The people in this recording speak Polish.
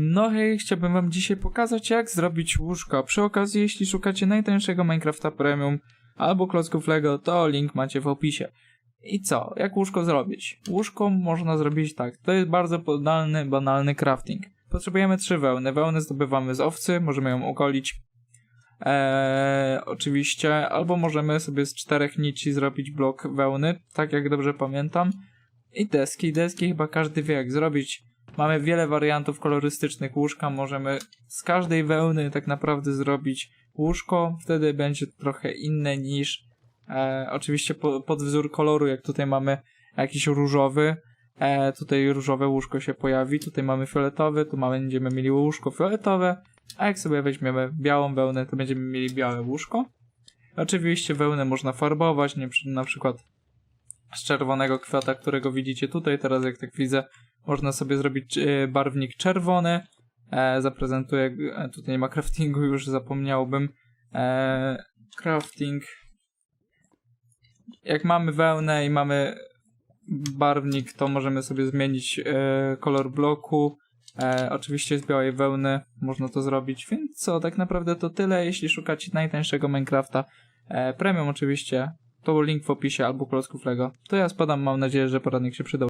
No hej, chciałbym wam dzisiaj pokazać jak zrobić łóżko. Przy okazji, jeśli szukacie najtańszego Minecrafta Premium albo klocków Lego, to link macie w opisie. I co? Jak łóżko zrobić? Łóżko można zrobić tak. To jest bardzo banalny, banalny crafting. Potrzebujemy trzy wełny. Wełnę zdobywamy z owcy, możemy ją ogolić. Eee, oczywiście, albo możemy sobie z czterech nici zrobić blok wełny, tak jak dobrze pamiętam. I deski. Deski chyba każdy wie jak zrobić. Mamy wiele wariantów kolorystycznych łóżka. Możemy z każdej wełny tak naprawdę zrobić łóżko. Wtedy będzie trochę inne niż e, oczywiście po, pod wzór koloru, jak tutaj mamy jakiś różowy. E, tutaj różowe łóżko się pojawi. Tutaj mamy fioletowy, tu mamy, będziemy mieli łóżko fioletowe. A jak sobie weźmiemy białą wełnę, to będziemy mieli białe łóżko. Oczywiście wełnę można farbować, nie, na przykład z czerwonego kwiata, którego widzicie tutaj. Teraz jak tak widzę, można sobie zrobić e, barwnik czerwony. E, zaprezentuję, e, tutaj nie ma craftingu, już zapomniałbym. Crafting. Jak mamy wełnę i mamy barwnik, to możemy sobie zmienić kolor bloku. Oczywiście z białej wełny można to zrobić, więc co, tak naprawdę to tyle. Jeśli szukacie najtańszego Minecrafta, premium oczywiście, to link w opisie albo klocków Lego. To ja spadam, mam nadzieję, że poradnik się przydał.